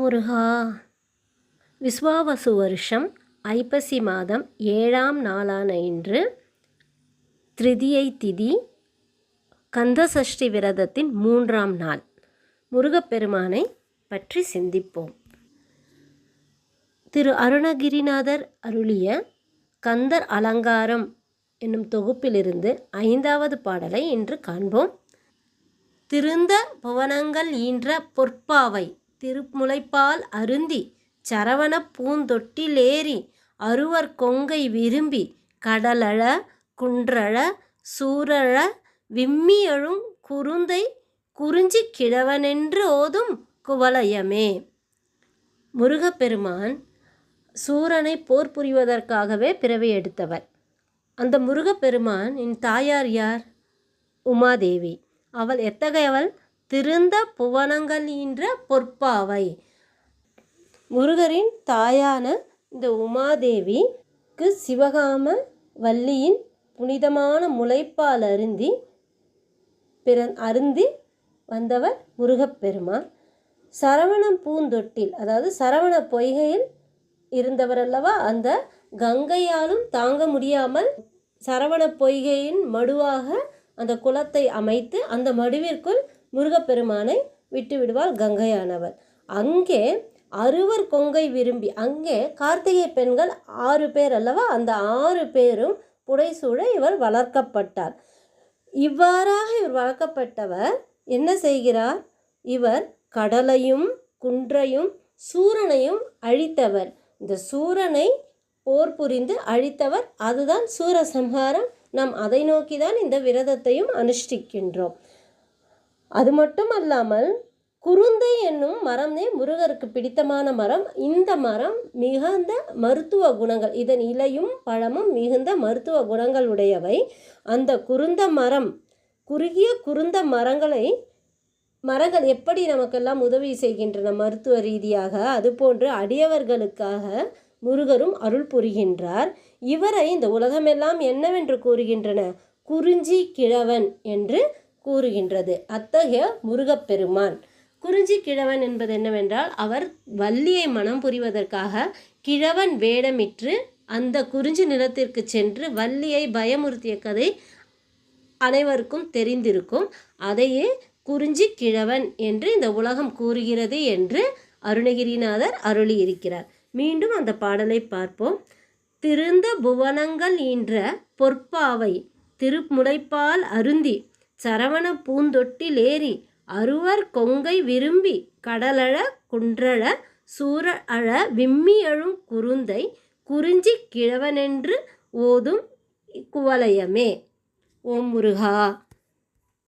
முருகா. விஸ்வாவசு வருஷம் ஐப்பசி மாதம் ஏழாம் நாளான இன்று திருதியை திதி கந்தசஷ்டி விரதத்தின் மூன்றாம் நாள். முருகப்பெருமானை பற்றி சிந்திப்போம். திரு அருணகிரிநாதர் அருளிய கந்தர் அலங்காரம் என்னும் தொகுப்பிலிருந்து ஐந்தாவது பாடலை இன்று காண்போம். திருந்த புவனங்கள் ஈன்ற பொற்பாவை திருமுலைப்பால் அருந்தி சரவணப் பூந்தொட்டிலேறி அருவர் கொங்கை விரும்பி கடலழ குன்றழ சூரழ விம்மியழும் குருந்தை குறிஞ்சி கிழவனென்று ஓதும் குவலயமே. முருகப்பெருமான் சூரனை போர் புரிவதற்காகவே பிறவி எடுத்தவர். அந்த முருகப்பெருமான் என் தாயார் யார்? உமாதேவி. அவள் எத்தகையவள்? திருந்த புவனங்கள் ஈன்ற பொற்பாவை. முருகரின் தாயான இந்த உமாதேவிக்கு சிவகாம வள்ளியின் புனிதமான முளைப்பால் அருந்தி பிற அருந்தி வந்தவர் முருகப்பெருமான். சரவணம் பூந்தொட்டில் அதாவது சரவண பொய்கையில் இருந்தவர் அல்லவா? அந்த கங்கையாலும் தாங்க முடியாமல் சரவண பொய்கையின் மடுவாக அந்த குளத்தை அமைத்து அந்த மடுவிற்குள் முருகப்பெருமானை விட்டு விடுவாள் கங்கையானவர் அங்கே அறுவர் கொங்கை விரும்பி அங்கே கார்த்திகை பெண்கள் ஆறு பேர் அல்லவா? அந்த ஆறு பேரும் புடைசூழ இவர் வளர்க்கப்பட்டார். இவ்வாறாக இவர் வளர்க்கப்பட்டவர் என்ன செய்கிறார்? இவர் கடலையும் குன்றையும் சூரனையும் அழித்தவர். இந்த சூரனை போர் புரிந்து அழித்தவர். அதுதான் சூரசம்ஹாரம். நாம் அதை நோக்கி தான் இந்த விரதத்தையும் அனுஷ்டிக்கின்றோம். அது மட்டும் அல்லாமல் குருந்தை என்னும் மரமே முருகருக்கு பிடித்தமான மரம். இந்த மரம் மிகுந்த மருத்துவ குணங்கள் இதன் இலையும் பழமும் மிகுந்த மருத்துவ குணங்கள் உடையவை அந்த குருந்த மரம் குறுகிய குருந்த மரங்களை மரங்கள் எப்படி நமக்கெல்லாம் உதவி செய்கின்றன மருத்துவ ரீதியாக அதுபோன்று அடியவர்களுக்காக முருகரும் அருள் புரிகின்றார். இவரை இந்த உலகமெல்லாம் என்னவென்று கூறுகின்றன? குறிஞ்சி கிழவன் என்று கூறுகின்றது. அத்தகைய முருகப்பெருமான். குறிஞ்சி கிழவன் என்பது என்னவென்றால் அவர் வள்ளியை மனம் புரிவதற்காக கிழவன் வேடமிட்டு அந்த குறிஞ்சி நிலத்திற்கு சென்று வள்ளியை பயமுறுத்திய கதை அனைவருக்கும் தெரிந்திருக்கும். அதையே குறிஞ்சி கிழவன் என்று இந்த உலகம் கூறுகிறது என்று அருணகிரிநாதர் அருளியிருக்கிறார். மீண்டும் அந்த பாடலை பார்ப்போம். திருந்த புவனங்கள் ஈன்ற பொற்பாவை திருமுலைப்பால் அருந்தி சரவண பூந்தொட்டிலேறி அருவர் கொங்கை விரும்பி கடலழ குன்றழ சூர அழ விம்மி அழும் குருந்தை குறிஞ்சி கிழவனென்று ஓதும் குவலயமே ஓம் முருகா.